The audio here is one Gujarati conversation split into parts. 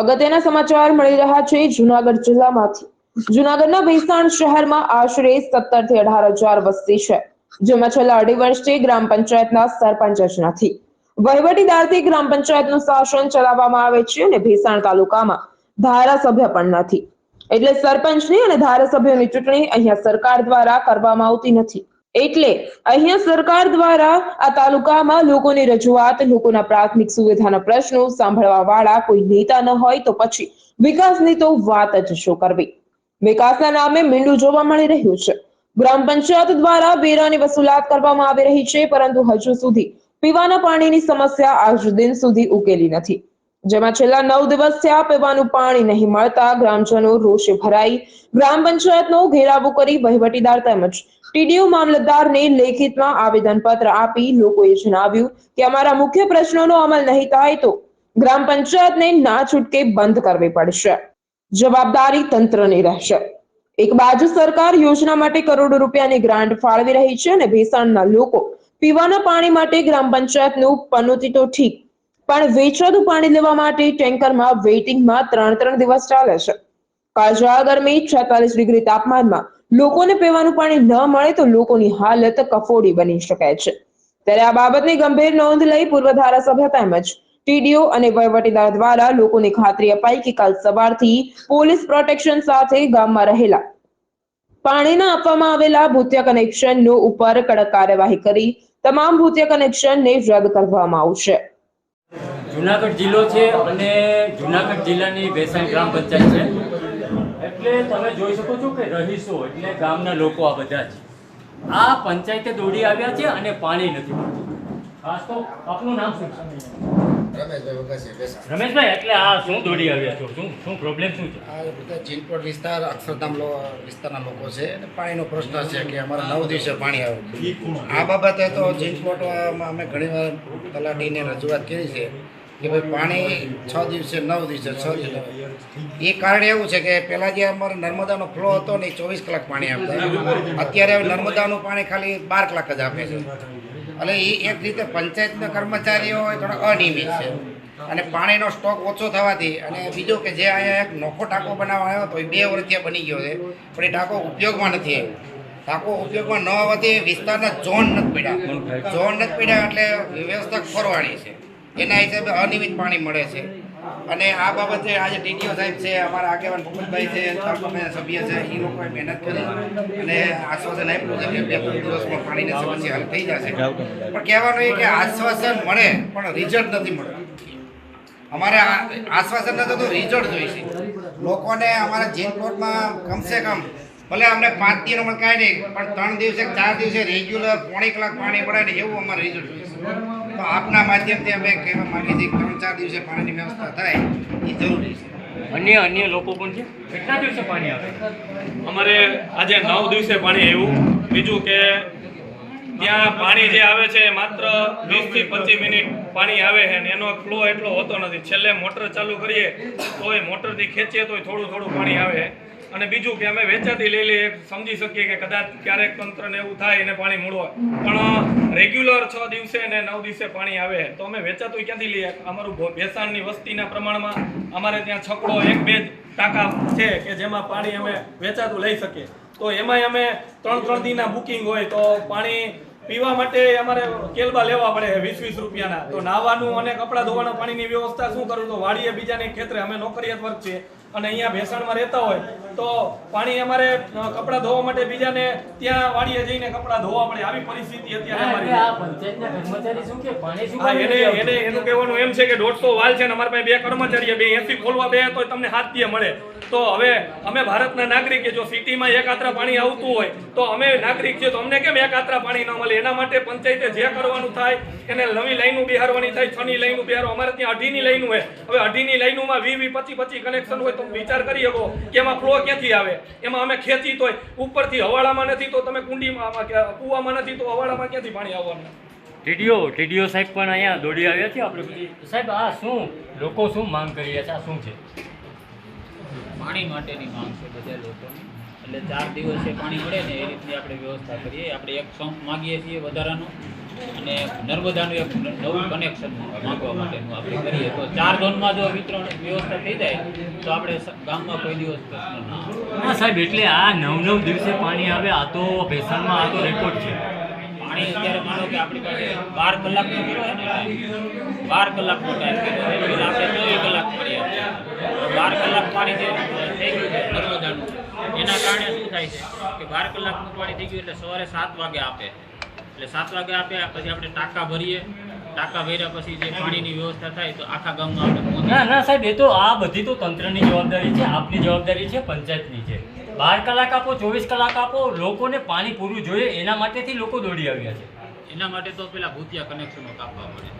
અગત્યના સમાચાર મળી રહ્યા છે જુનાગઢ જિલ્લામાંથી. જુનાગઢના ભેસાણ શહેરમાં આશરે સત્તરથી અઢાર હજાર વસ્તી છે, જેમાં છેલ્લા અઢી વર્ષથી ગ્રામ પંચાયતના સરપંચ જ નથી. વહીવટીદારથી ગ્રામ પંચાયતનું શાસન ચલાવવામાં આવે છે અને ભેસાણ તાલુકામાં ધારાસભ્ય પણ નથી. એટલે સરપંચની અને ધારાસભ્યોની ચૂંટણી અહીંયા સરકાર દ્વારા કરવામાં આવતી નથી. એટલે અહીંયા સરકાર દ્વારા આ તાલુકામાં લોકોની રજૂઆત, લોકોના પ્રાથમિક સુવિધાના પ્રશ્નો સાંભળવા વાળા કોઈ નેતા ન હોય તો પછી વિકાસની તો વાત જ શું કરવી? વિકાસના નામે મીંડું જોવા મળી રહ્યું છે. ગ્રામ પંચાયત દ્વારા વેરાની વસૂલાત કરવામાં આવી રહી છે, પરંતુ હજુ સુધી પીવાના પાણીની સમસ્યા આજ દિન સુધી ઉકેલી નથી. જેમાં છેલ્લા નવ દિવસ થયા પીવાનું પાણી નહીં મળતા ગ્રામજનો રોષે ભરાઈ ગ્રામ પંચાયતનો ઘેરાવો કરી વહીવટીદાર તેમજ ટીડીયુ મામલતદારને લેખિતમાં આવેદનપત્ર આપી લોકોએ જણાવ્યું કે અમારા મુખ્ય પ્રશ્નોનો અમલ નહીં થાય તો ગ્રામ પંચાયતને ના છૂટકે બંધ કરવી પડશે. જવાબદારી તંત્રની રહેશે. એક બાજુ સરકાર યોજના માટે કરોડો રૂપિયાની ગ્રાન્ટ ફાળવી રહી છે અને ભેસાણના લોકો પીવાના પાણી માટે ગ્રામ પંચાયતનું પનોતી તો ઠીક પણ વેચાતું પાણી લેવા માટે ટેન્કરમાં વેઇટિંગમાં ત્રણ ત્રણ દિવસ ચાલે છે. કાળઝાળ ગરમી છેતાલીસ ડિગ્રી તાપમાનમાં લોકોને પીવાનું પાણી ન મળે તો લોકોની હાલત કફોડી બની શકે છે. ત્યારે આ બાબતની ગંભીર નોંધ લઈ પૂર્વ ધારાસભ્ય તેમજ ટીડીઓ અને વહીવટીદાર દ્વારા લોકોને ખાતરી અપાઈ કે કાલ સવારથી પોલીસ પ્રોટેક્શન સાથે ગામમાં રહેલા પાણીના આપવામાં આવેલા ભૂતિયા કનેક્શનનો ઉપર કડક કાર્યવાહી કરી તમામ ભૂતિયા કનેક્શનને રદ કરવામાં આવશે. જુનાગઢ જિલ્લો છે અને જુનાગઢ જિલ્લાની ભેસાણ ગ્રામ પંચાયત છે. એટલે તમે જોઈ શકો છો કે રહીશો એટલે ગામના લોકો આ બધા છે આ પંચાયતે દોડી આવ્યા છે અને પાણી નથી મળતું. ખાસ તો આપનું નામ શું રમેશભાઈ એટલે આ શું દોડી આવ્યા છો? શું શું પ્રોબ્લેમ શું છે? આ બધા ચીનકોટ વિસ્તાર અક્ષરધામ વિસ્તારના લોકો છે અને પાણીનો પ્રશ્ન છે કે અમારા નવ દિવસે પાણી આવે. આ બાબતે તો ચીનકોટમાં અમે ઘણીવાર તલાટીને રજૂઆત કરી છે. કે ભાઈ પાણી છ દિવસે, નવ દિવસે છ દિવસે એ કારણ એવું છે કે પહેલાં જે અમારે નર્મદાનો ફ્લો હતો ને એ ચોવીસ કલાક પાણી આપતા. અત્યારે નર્મદાનું પાણી ખાલી બાર કલાક જ આપે છે. એટલે એ એક રીતે પંચાયતના કર્મચારીઓ થોડા અનિયમિત છે. અને પાણીનો સ્ટોક ઓછો થવાથી અને બીજું કે જે અહીંયા એક નોખો ટાંકો બનાવવા આવ્યો હતો એ બે વર્ષથી બની ગયો છે. પણ એ ટાંકો ઉપયોગમાં નથી આવ્યો. ટાંકો ઉપયોગમાં ન આવવાથી વિસ્તારના ઝોન નથી પીડ્યા. ઝોન નથી પીડ્યા એટલે વ્યવસ્થા ખોરવાણી છે. એના હિસાબે અનિયમિત પાણી મળે છે. અને આ બાબતે આજે ટીડીઓ સાહેબ છે, અમારા આગેવાન ભૂપતભાઈ છે સભ્ય છે એ લોકોએ મહેનત કરી અને આશ્વાસન આપ્યું છે કે બે ત્રણ દિવસમાં પાણીની સમસ્યા હલ થઈ જશે. પણ કહેવાનું એ કે આશ્વાસન મળે, પણ રિઝલ્ટ નથી મળતું. અમારે આશ્વાસન નથી તો રિઝલ્ટ જોઈશે. લોકોને અમારા જેન કોર્ટમાં કમસે કમ ભલે અમને પાંચ દિવસ અમને કાંઈ નહીં, પણ ત્રણ દિવસે ચાર દિવસે રેગ્યુલર પોણી કલાક પાણી પડે ને એવું અમારે રિઝલ્ટ જોઈશે તો આપના માધ્યમથી અમે કહેવા માંગીએ છીએ ત્રણ ચાર દિવસે પાણીની વ્યવસ્થા થાય, એ જરૂરી છે. અન્ય અન્ય લોકો પણ છે? કેટલા દિવસે પાણી આવે? અમારે આજે નવ દિવસે પાણી આવ્યું. બીજું કે ત્યાં પાણી જે આવે છે માત્ર વીસથી પચીસ મિનિટ પાણી આવે છે અને એનો ફ્લો એટલો હોતો નથી. છેલ્લે મોટર ચાલુ કરીએ તો એ મોટરથી ખેંચીએ તો થોડું થોડું પાણી આવે. અને બીજું કે અમે વેચાતી લઈ લઈએ, સમજી શકીએ કે કદાચ ક્યારેક તંત્રને એવું થાય, એને પાણી મળવા પણ રેગ્યુલર છ દિવસે ને નવ દિવસે પાણી આવે. તો અમે વેચાતું ક્યાંથી લઈએ? અમારું ભેસાણની વસ્તીના પ્રમાણમાં અમારે ત્યાં છકડો, એક બે ટાંકા છે કે જેમાં પાણી અમે વેચાતું લઈ શકીએ. તો એમાંય અમે ત્રણ ત્રણ દિનના બુકિંગ હોય તો પાણી પીવા માટે અમારે કેલબા લેવા પડે વીસ વીસ રૂપિયાના. તો નાવાનું અને કપડાં ધોવાના પાણીની વ્યવસ્થા શું કરું? તો વાડીએ બીજાની ખેતરે અમે નોકરિયાત વર્ગ છીએ. અને અહીંયા ભેસાણમાં રહેતા હોય તો પાણી અમારે કપડાં ધોવા માટે બીજાને ત્યાં વાડીએ જઈને કપડાં ધોવા પડે. આવી પરિસ્થિતિ અત્યારે અમારી. આ પંચાયતના કર્મચારી શું કે પાણી શું એને એને એનું કહેવાનું એમ છે કે દોઢસો વાલ છે ને અમારા પાસે બે કર્મચારી બે એસી ખોલવા બે તો તમને હાથ મળે. તો હવે અમે ભારતના નાગરિકે જો સિટીમાં એક આત્રા પાણી આવતું હોય તો અમે નાગરિક છીએ તો અમને કેમ એક આત્રા પાણી ન મળે? એના માટે પંચાયતે જે કરવાનું થાય એને નવી લાઈનું બિહારવાની થાય છ ની લાઈનો બિહારો અમારે ત્યાં અઢીની લાઈનું હોય. હવે અઢીની લાઈનોમાં વી વી પચી પચી કનેક્શન હોય તો વિચાર કરી શકો કે એમાં ફ્લો ક્યાંથી આવે? એમાં અમે ખેંચી તોય. ઉપરથી હવાડામાં નથી તો તમે કુંડીમાં કૂવામાં નથી તો હવાડામાં ક્યાંથી પાણી આવવાનું? ટીડીઓ ટીડીઓ સાહેબ પણ અહીંયા દોડી આવ્યા છે આપણે. બધી સાહેબ આ શું? લોકો શું માંગ કરી રહ્યા છે? આ શું છે? પાણી માટેની માંગ છે બધા લોકોની. એટલે ચાર દિવસે પાણી મળે ને એ રીતની આપણે વ્યવસ્થા કરીએ. આપણે એક સંપ માગીએ છીએ વધારાનું અને નર્મદાનું એક નવું કનેક્શન માગવા માટેનું આપણે કરીએ. તો ચાર ઝોનમાં જો વિતરણ વ્યવસ્થા થઈ જાય તો આપણે ગામમાં કોઈ દિવસ પ્રશ્ન ના હા સાહેબ એટલે આ નવ નવ દિવસે પાણી આવે આ તો ભેસાણમાં આ તો રેકોર્ડ છે. પાણી અત્યારે માનો કે આપણી પાસે બાર કલાકનો કર્યો ને. બાર કલાકનો ટાઈમ કર્યો એટલે આપણે ચોવીસ કલાક પાણી આપીએ બાર કલાક પાણી જે થઈ ગયું છે નર્મદાનું. એના કારણે શું થાય છે કે બાર કલાકનું પાણી થઈ ગયું એટલે સવારે સાત વાગે આપે. એટલે સાત વાગે આપે પછી આપણે ટાંકા ભરીએ. ટાંકા ભર્યા પછી જે પાણીની વ્યવસ્થા થાય તો આખા ગામમાં આપણે ના ના સાહેબ એ તો આ બધી તો તંત્રની જવાબદારી છે આપની જવાબદારી છે પંચાયતની છે. બાર કલાક આપો ચોવીસ કલાક આપો લોકોને પાણી પૂરું જોઈએ એના માટેથી લોકો દોડી આવ્યા છે. એના માટે તો પેલા ભૂતિયા કનેક્શનો કાપવા પડે.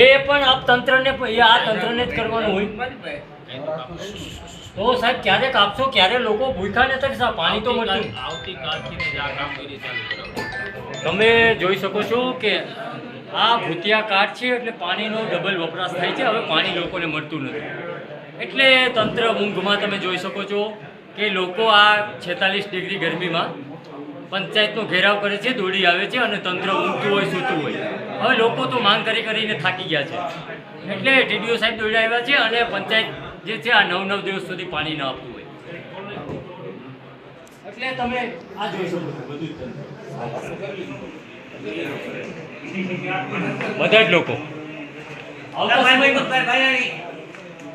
એ પણ આપ તંત્રને એ આ તંત્રને જ કરવાનું હોય. તો સાહેબ ક્યારે કાપશો? ક્યારે લોકો ભૂખ્યા નથી સાહેબ પાણી તો મળતું? આવતીકાલ- આવતીકાલથી. તમે જોઈ શકો છો કે આ ભૂતિયા કાર્ડ છે એટલે પાણીનો ડબલ વપરાશ થાય છે. હવે પાણી લોકોને મળતું નથી. એટલે તંત્ર ઊંઘમાં તમે જોઈ શકો છો કે લોકો આ છેતાલીસ ડિગ્રી ગરમીમાં પંચાયતનો ઘેરાવ કરે છે દોડી આવે છે અને તંત્ર ઊંઘતું હોય સૂતું હોય. હવે લોકો તો માંગ કરી કરીને થાકી ગયા છે. એટલે ટીડીઓ સાહેબ દોડી આવ્યા છે અને પંચાયત જે છે આ નવ નવ દિવસ સુધી પાણી ન આપતું હોય. એટલે તમે આ જોઈ શકો છો બધું જ તંત્ર. બધા જ લોકો. આવતા સમયમાં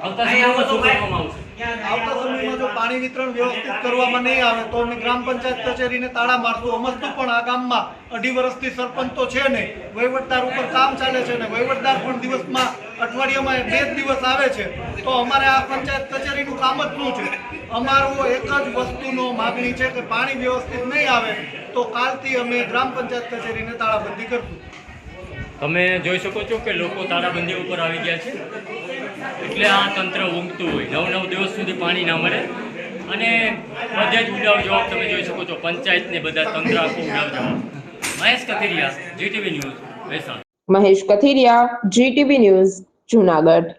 આવતા સમયમાં શું કહેવામાં આવશે? આવતા સમયમાં જો પાણી વિતરણ વ્યવસ્થિત કરવામાં નહીં આવે તો અમે ગ્રામ પંચાયત કચેરીને તાળા મારશું. અમસ્તું પણ આ ગામમાં અઢી વર્ષથી સરપંચ તો છે નહીં. વહીવટદાર ઉપર કામ ચાલે છે ને વહીવટદાર પણ દિવસમાં અઠવાડિયામાં બે જ દિવસ આવે છે. તો અમારે આ પંચાયત કચેરીનું કામ જ શું છે? અમારું એક જ વસ્તુનો માગણી છે કે પાણી વ્યવસ્થિત નહીં આવે તો કાલથી અમે ગ્રામ પંચાયત કચેરીને તાળાબંધી કરશું. તમે જોઈ શકો છો કે લોકો તાળાબંધી ઉપર આવી ગયા છે. એટલે આ તંત્ર ઊંઘતું હોય. નવ નવ દિવસ સુધી પાણી ના મળે. અને બધે જ ઉડાવ જવાબ તમે જોઈ શકો છો. પંચાયતને બધા તંત્ર આખું ઉડાવ Mahesh Kathiriya GTV news Mahesh Kathiriya GTV news, Junagadh.